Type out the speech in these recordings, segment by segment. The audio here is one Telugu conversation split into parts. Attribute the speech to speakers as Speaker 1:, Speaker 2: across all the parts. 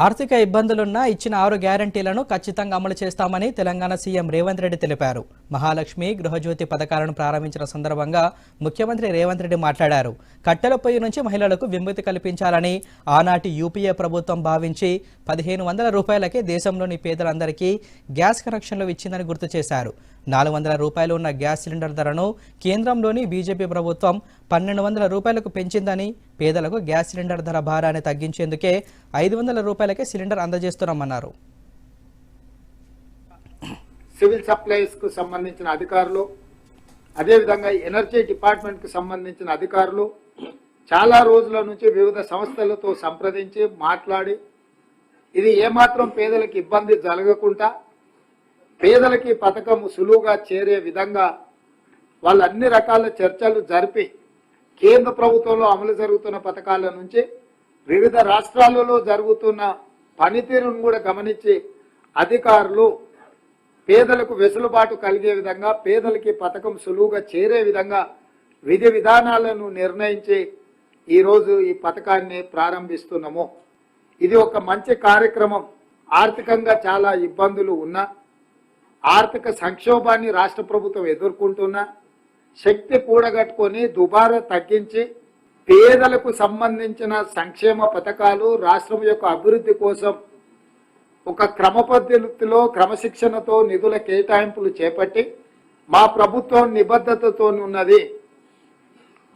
Speaker 1: ఆర్థిక ఇబ్బందులున్నా ఇచ్చిన ఆరు గ్యారంటీలను ఖచ్చితంగా అమలు చేస్తామని తెలంగాణ సీఎం రేవంత్ రెడ్డి తెలిపారు. మహాలక్ష్మి గృహజ్యోతి పథకాలను ప్రారంభించిన సందర్భంగా ముఖ్యమంత్రి రేవంత్ రెడ్డి మాట్లాడారు. కట్టెల పొయ్యి నుంచి మహిళలకు విముక్తి కల్పించాలని ఆనాటి యూపీఏ ప్రభుత్వం భావించి పదిహేను వందల రూపాయలకే దేశంలోని పేదలందరికీ గ్యాస్ కనెక్షన్లు ఇచ్చిందని గుర్తు చేశారు. నాలుగు వందల రూపాయలు ఉన్న గ్యాస్ సిలిండర్ ధరను కేంద్రంలోని బీజేపీ ప్రభుత్వం పన్నెండు వందల రూపాయలకు పెంచిందని పేదలకు గ్యాస్ సిలిండర్ ధర భారాన్ని తగ్గించేందుకే ఐదు వందల రూపాయలకే సిలిండర్ అందజేస్తున్నామన్నారు.
Speaker 2: సివిల్ సప్లైస్కు సంబంధించిన అధికారులు అదేవిధంగా ఎనర్జీ డిపార్ట్మెంట్కు సంబంధించిన అధికారులు చాలా రోజుల నుంచి వివిధ సంస్థలతో సంప్రదించి మాట్లాడి ఇది ఏమాత్రం పేదలకు ఇబ్బంది జరగకుండా పేదలకి పథకం సులువుగా చేరే విధంగా వాళ్ళు అన్ని రకాల చర్చలు జరిపి కేంద్ర ప్రభుత్వంలో అమలు జరుగుతున్న పథకాల నుంచి వివిధ రాష్ట్రాలలో జరుగుతున్న పనితీరును కూడా గమనించి అధికారులు పేదలకు వెసులుబాటు కలిగే విధంగా పేదలకి పథకం సులువుగా చేరే విధంగా విధి విధానాలను నిర్ణయించి ఈరోజు ఈ పథకాన్ని ప్రారంభిస్తున్నాము. ఇది ఒక మంచి కార్యక్రమం. ఆర్థికంగా చాలా ఇబ్బందులు ఉన్నా ఆర్థిక సంక్షోభాన్ని రాష్ట్ర ప్రభుత్వం ఎదుర్కొంటున్నా శక్తి కూడగట్టుకొని దుబారా తగ్గించి పేదలకు సంబంధించిన సంక్షేమ పథకాలు రాష్ట్రం యొక్క అభివృద్ధి కోసం ఒక క్రమ పద్ధతిలో క్రమశిక్షణతో నిధుల కేటాయింపులు చేపట్టి మా ప్రభుత్వం నిబద్ధతతో ఉన్నది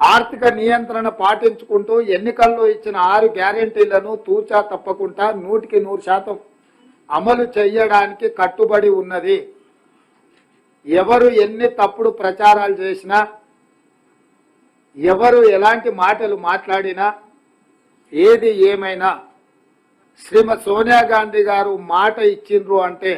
Speaker 2: ఆర్థిక నియంత్రణ పాటించుకుంటూ ఎన్నికల్లో ఇచ్చిన ఆరు గ్యారెంటీలను తూచా తప్పకుండా నూటికి నూరు శాతం అమలు చేయడానికి కట్టుబడి ఉన్నది. ఎవరు ఎన్ని తప్పుడు ప్రచారాలు చేసినా ఎవరు ఎలాంటి మాటలు మాట్లాడినా ఏది ఏమైనా శ్రీమతి సోనియా గాంధీ గారు మాట ఇచ్చిండ్రు అంటే